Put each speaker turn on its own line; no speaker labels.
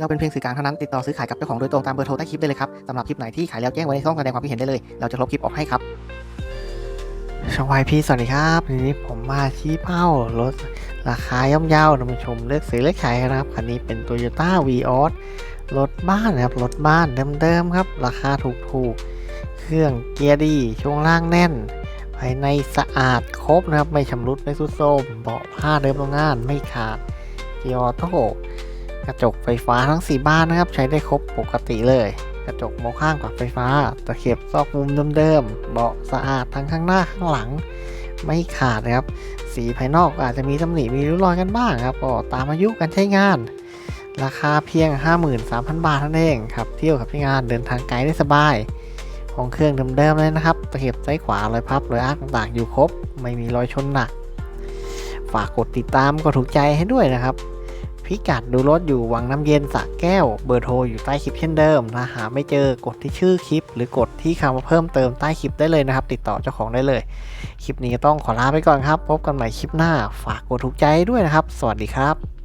เราเป็นเพียงสื่อกลางเท่านั้นติดต่อซื้อขายกับเจ้าของโดยตรงตามเบอร์โทรใต้คลิปได้เลยครับสำหรับคลิปไหนที่ขายแล้วแจ้งไว้ในช่องแสดงความคิดเห็นได้เลย เราจะลบคลิปออกให้ครับช่องวายพีสวัสดีครับทีนี้ผมมาชี้เป้ารถราคาย่อมเยาวนำมาชมเลือกซื้อเลือกขายนะครับคันนี้เป็น Toyota v ีออสรถบ้านนะครับรถบ้านเดิมๆครับ ราคาถูกๆ เครื่องเกียร์ดีช่วงล่างแน่น ภายในสะอาดครบนะครับ ไม่ชำรุดไม่สุดโทรมเบาะผ้าเดิมโรงงานไม่ขาดเกียร์ออโต้ กระจกไฟฟ้าทั้ง 4 บ้านนะครับ ใช้ได้ครบปกติเลย กระจกมองข้างปรับไฟฟ้า ตะเข็บซอกมุมเดิมๆเบาะสะอาดทั้งข้างหน้าข้างหลัง ไม่ขาดนะครับ สีภายนอกอาจจะมีตำหนิมีริ้วรอยกันบ้างครับก็ตามอายุการใช้งาน ราคาเพียง 53,000 บาทเท่านั้นเองครับเที่ยวกับใช้งานเดินทางไกลได้สบายของเครื่องเดิมๆเลยนะครับ ตะเข็บซ้ายขวารอยพับรอยอาร์ต่างๆ อยู่ครบ ไม่มีรอยชนหนัก ฝากกดติดตามกดถูกใจให้ด้วยนะครับ พิกัดดูรถอยู่วังน้ำเย็นสระแก้ว เบอร์โทรอยู่ใต้คลิปเช่นเดิมถ้าหาไม่เจอกดที่ชื่อคลิป หรือกดที่คำว่าเพิ่มเติมใต้คลิปได้เลยนะครับ ติดต่อเจ้าของได้เลย คลิปนี้ก็ต้องขอลาไปก่อนครับ พบกันใหม่คลิปหน้า ฝากกดถูกใจด้วยนะครับ สวัสดีครับ